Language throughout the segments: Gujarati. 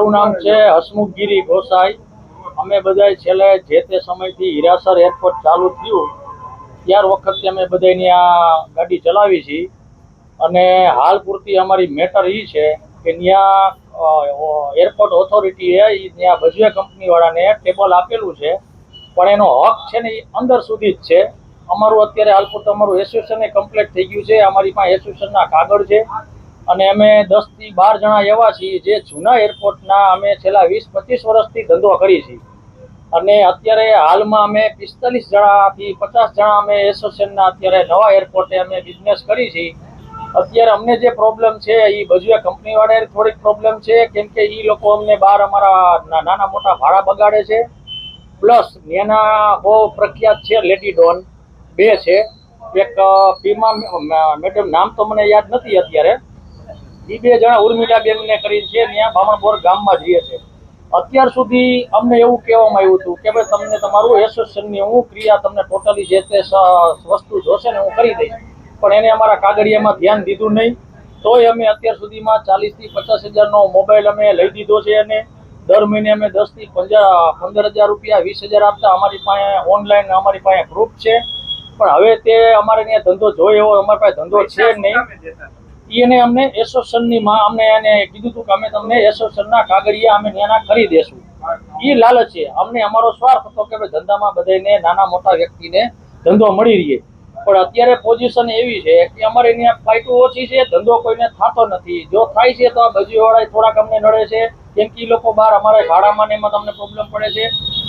મારું નામ છે હસમુખગીરી ગોસાઈ. અમે બધાય છેલ્લે જે તે સમયથી હીરાસર એરપોર્ટ ચાલુ થયું, ત્યાર વખતથી અમે બધાની આ ગાડી ચલાવી છીએ અને હાલ પૂરતી અમારી મેટર એ છે કે ત્યાં એરપોર્ટ ઓથોરિટીએ એ ત્યાં ભજવે કંપનીવાળાને ટેબલ આપેલું છે. પણ એનો હક છે ને એ અંદર સુધી જ છે. અમારું અત્યારે હાલ પૂરતું અમારું એસોસિએશન કમ્પ્લીટ થઈ ગયું છે. અમારી પાસે એસોસિએશનના કાગળ છે. અને અમે દસથી બાર જણા એવા છીએ જે જૂના એરપોર્ટના અમે છેલ્લા વીસ, પચીસ વર્ષથી ધંધો કરી છીએ. અને અત્યારે હાલમાં અમે પિસ્તાલીસ જણાથી પચાસ જણા અમે એસોસિએશનના અત્યારે નવા એરપોર્ટે અમે બિઝનેસ કરી છીએ. અત્યારે અમને જે પ્રોબ્લેમ છે એ ભજવે કંપનીવાળાએ થોડીક પ્રોબ્લેમ છે, કેમ કે એ લોકો અમને બહાર અમારા નાના મોટા ભાડા બગાડે છે. પ્લસ એના બહુ પ્રખ્યાત છે લેડી ડોન બે છે. એક ફીમાં મેડમ, નામ તો મને યાદ નથી અત્યારે. એ બે જણા ઉર્મિલા બેન ને કરી છે ત્યાં બામણપોર ગામમાં જઈએ છે. અત્યાર સુધી અમને એવું કહેવામાં આવ્યું હતું કે, ભાઈ, તમને તમારું એસોસિએશનની હું ક્રિયા તમને ટોટલી જે તે વસ્તુ જોશે ને હું કરી દઈશ. પણ એને અમારા કાગળિયામાં ધ્યાન દીધું નહીં. તોય અમે અત્યાર સુધીમાં ચાલીસથી પચાસ હજારનો મોબાઈલ અમે લઈ દીધો છે અને દર મહિને અમે દસથી પંદર પંદર હજાર રૂપિયા, વીસ હજાર આપતા અમારી પાસે ઓનલાઈન અમારી પાસે ગ્રુપ છે. પણ હવે તે અમારે ત્યાં ધંધો જોઈએ એવો અમારી પાસે ધંધો છે નહીં. એને અમને એસોસિએશનની માં, અમને એને કીધું હતું કે અમે તમને એસોસિએશનના કાગળિયા અમે નાના કરી દેશું એ લાલચ છે. અમને અમારો સ્વાર્થ હતો કે ધંધામાં બધાને નાના મોટા વ્યક્તિને ધંધો મળી રહે. પણ અત્યારે પોઝિશન એવી છે કે અમારે ત્યાં ફાઇટો ઓછી છે, ધંધો કોઈને થતો નથી. જો થાય છે તો આ બજીવાળા થોડાક અમને નડે છે. કેમ કે એ લોકો બહાર અમારે ભાડામાં ને એમાં તમને પ્રોબ્લેમ પડે છે.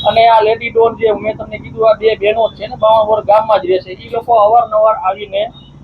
અને આ લેડી ડોન જે મેં તમને કીધું, આ બે બહેનો છે ને બાવણવર ગામમાં જ રહે છે. એ લોકો અવારનવાર આવીને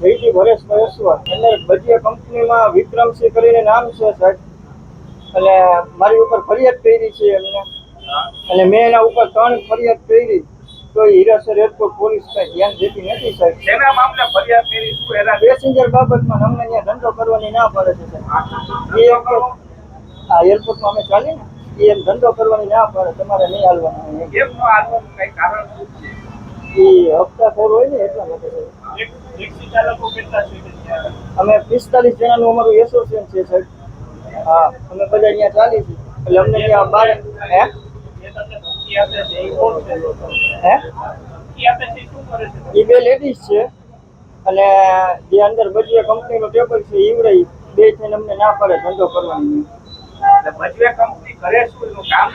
જયજી ભરેશ મહેશ્વર એને બધી કંપનીમાં વિક્રમસિંહ કરીને નામ છે સાહેબ. એટલે મારી ઉપર ફરિયાદ કરી છે એમને. અને મેં એના ઉપર ત્રણ ફરિયાદ કરી. તો હિરાસર એરપોર્ટ પોલીસ કઈ ધ્યાન દેતી નથી સાહેબ. એના મામલે ફરિયાદ કરી? શું એના પેસેન્જર બાબતમાં અમને ત્યાં ધંધો કરવાની ના પડે છે સાહેબ. એ વખત આ એરપોર્ટમાં અમે ચાલીએ ને એ એમ ધંધો કરવાની ના પડે. તમારે નહીં હાલવાનું. કેમ નો હાલવાનું કઈ કારણ શું છે? એ હપ્તા હપ્તાખોર હોય ને એટલા માટે અમે પિસ્તાલીસ જણાનું અમારું એસોસિએશન છે સાહેબ. હા અમે બધા અહીંયા ચાલી છીએ. એટલે અમને ત્યાં બાર હે? હે? એ બે લેડીઝ છે. અને જે અંદર બજવે કંપનીનું ટેબલ છે ઈવડાઈ બે થઈને અમને ના પડે ધંધો કરવાની. એટલે ભજવે કંપની કરે શું કામ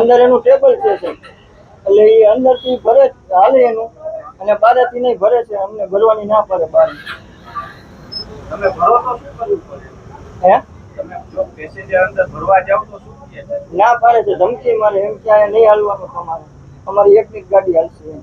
અંદર એનું ટેબલ છે સાહેબ. એટલે એ અંદરથી ભરે હાલે એનું. અને બહારથી નહીં ભરે છે અમને ભરવાની ના પડે બાર. તમે ભરો તો શું કરવું પડે? હે? તમે જો પેસેન્જર અંદર ભરવા જાવ તો શું ના પાડે છે ધમકી મારે એમ ક્યાંય નહીં હાલવાનું તમારે. અમારી એકની જ ગાડી હાલશે એમ.